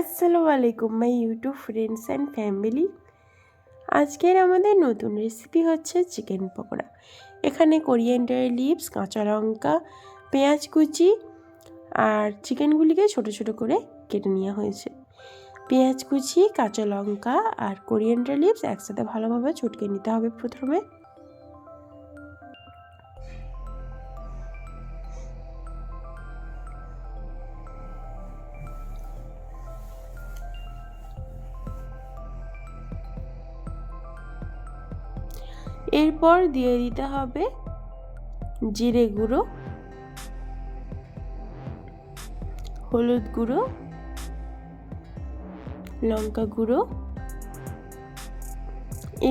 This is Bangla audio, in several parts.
আসসালামু আলাইকুম my YouTube friends and family আজকের আমাদের নতুন রেসিপি হচ্ছে চিকেন পকোড়া। এখানে কোরিয়েন্ডার লিভস কাঁচা লঙ্কা, পেঁয়াজ কুচি আর চিকেনগুলিকে ছোট ছোট করে কেটে নেওয়া হয়েছে। পেঁয়াজ কুচি, কাঁচা লঙ্কা আর কোরিয়েন্ডার লিভস একসাথে ভালোভাবে ছুটকে নিতে হবে প্রথমে। এরপর দিয়ে দিতে হবে জিরে গুঁড়ো, হলুদ গুঁড়ো, লঙ্কা গুঁড়ো।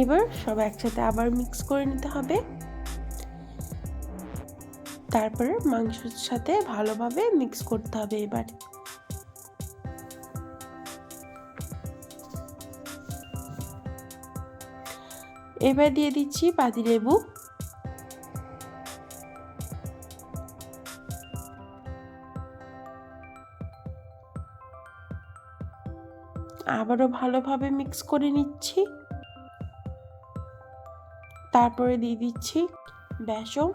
এবার সব একসাথে আবার মিক্স করে নিতে হবে। তারপরে মাংসের সাথে ভালোভাবে মিক্স করতে হবে এবার। এবার দিয়ে দিচ্ছি পাতিলেবু আবারও ভালোভাবে মিক্স করে নিচ্ছি। তারপরে দিয়ে দিচ্ছি বেসন।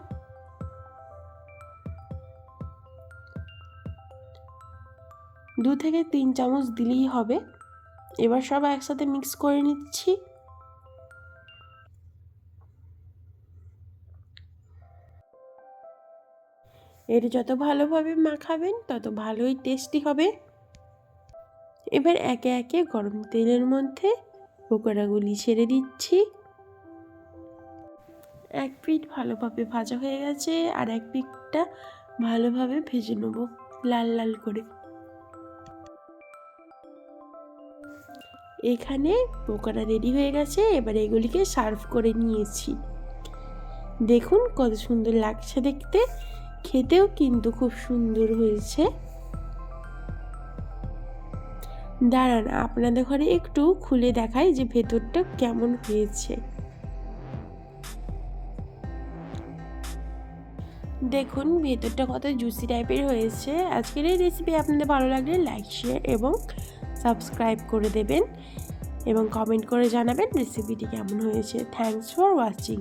দু থেকে তিন চামচ দিলেই হবে। এবার সব একসাথে মিক্স করে নিচ্ছি। এর যত ভালোভাবে মাখাবেন, তত ভালোই টেস্টি হবে। এবার একে একে গরম তেলের মধ্যে পকোড়াগুলি ছেড়ে দিচ্ছি। এক পিঠ ভালোভাবে ভাজা হয়ে গেছে আর এক পিঠটা ভালোভাবে ভেজে নেব লাল লাল করে। এখানে পকোড়া রেডি হয়ে গেছে, এবার এগুলিকে সার্ভ করে নিয়েছি। দেখুন কত সুন্দর লাগছে দেখতে। খেতেও কিন্তু খুব সুন্দর হয়েছে। দাঁড়ান, আপনাদের ঘরে একটু খুলে দেখাই যে ভেতরটা কেমন হয়েছে। দেখুন, ভেতরটা কত জুসি টাইপের হয়েছে। আজকের এই রেসিপি আপনাদের ভালো লাগলে লাইক শেয়ার এবং সাবস্ক্রাইব করে দেবেন এবং কমেন্ট করে জানাবেন রেসিপিটি কেমন হয়েছে। Thanks for watching